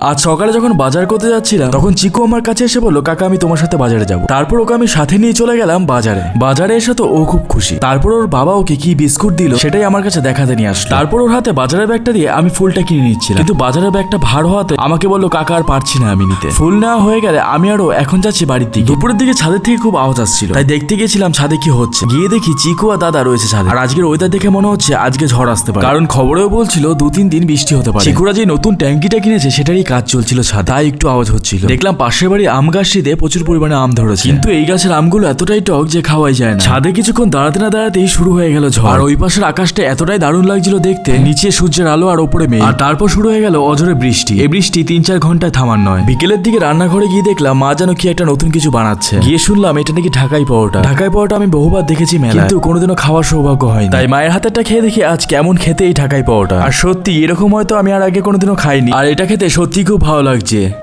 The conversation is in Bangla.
আজ সকালে যখন বাজার করতে যাচ্ছিলাম, তখন চিকু আমার কাছে এসে বলল, কাকা, আমি তোমার সাথে বাজারে যাব। তারপর ওকে আমি সাথে নিয়ে চলে গেলাম বাজারে। বাজারে এসে তো ও খুব খুশি। তারপর ওর বাবা ওকে কি বিস্কুট দিল, সেটাই আমার কাছে দেখাতে নিয়ে আসলো। তারপর ওর হাতে বাজারের ব্যাগটা দিয়ে আমি ফুলটা কিনে নিচ্ছিলাম। কিন্তু বাজারের ব্যাগটা ভার হওয়াতে আমাকে বলল, কাকা, আর পারছি না আমি নিতে। ফুল নেওয়া হয়ে গেলে আমি আরও এখন যাচ্ছি বাড়ির দিকে। দুপুরের দিকে ছাদের থেকে খুব আওয়াজ আসছিল। তাই দেখতে গেছিলাম ছাদে কি হচ্ছে। গিয়ে দেখি চিকু আর দাদা রয়েছে ছাদে। আর আজকের ওয়েদার দেখে মনে হচ্ছে আজকে ঝড় আসতে পারে। কারণ খবরেও বলছিল দু তিন দিন বৃষ্টি হতে পারে। চিকুরা যে নতুন ট্যাঙ্কিটা কিনেছে, সেটারই কাজ চলছিল ছাদ। তাই একটু আওয়াজ হচ্ছিল। দেখলাম পাশের বাড়ি আম গাছটিতে প্রচুর পরিমাণে আম ধরেছে। কিন্তু এই গাছের আমগুলো এতটাই টক যে খাওয়াই যায় না। ছাদে কিছুক্ষণ দাঁড়াতে না দাঁড়াতেই শুরু হয়ে গেল ঝড়। আর ওই পাশের আকাশটা এতটাই দারুণ লাগছিল দেখতে, নিচে সূর্যের আলো আর ওপরে মেঘ। আর তারপর শুরু হয়ে গেল অজরে বৃষ্টি। এই বৃষ্টি তিন চার ঘন্টায় থামার নয়। বিকেলের দিকে রান্নাঘরে গিয়ে দেখলাম মা যেন কি একটা নতুন কিছু বানাচ্ছে। গিয়ে শুনলাম এটা নাকি ঢাকাই পরোটা। ঢাকাই পরোটা আমি বহুবার দেখেছি মেলা কিন্তু কোনোদিনও খাওয়ার সৌভাগ্য হয়নি। তাই মায়ের হাতেরটা খেয়ে দেখি আজ কেমন খেতে এই ঢাকাই পরোটা। আর সত্যি এরকম হয়তো আমি আর আগে কোনোদিনও খাইনি। আর এটা খেতে সত্যি খুব ভালো লাগছে।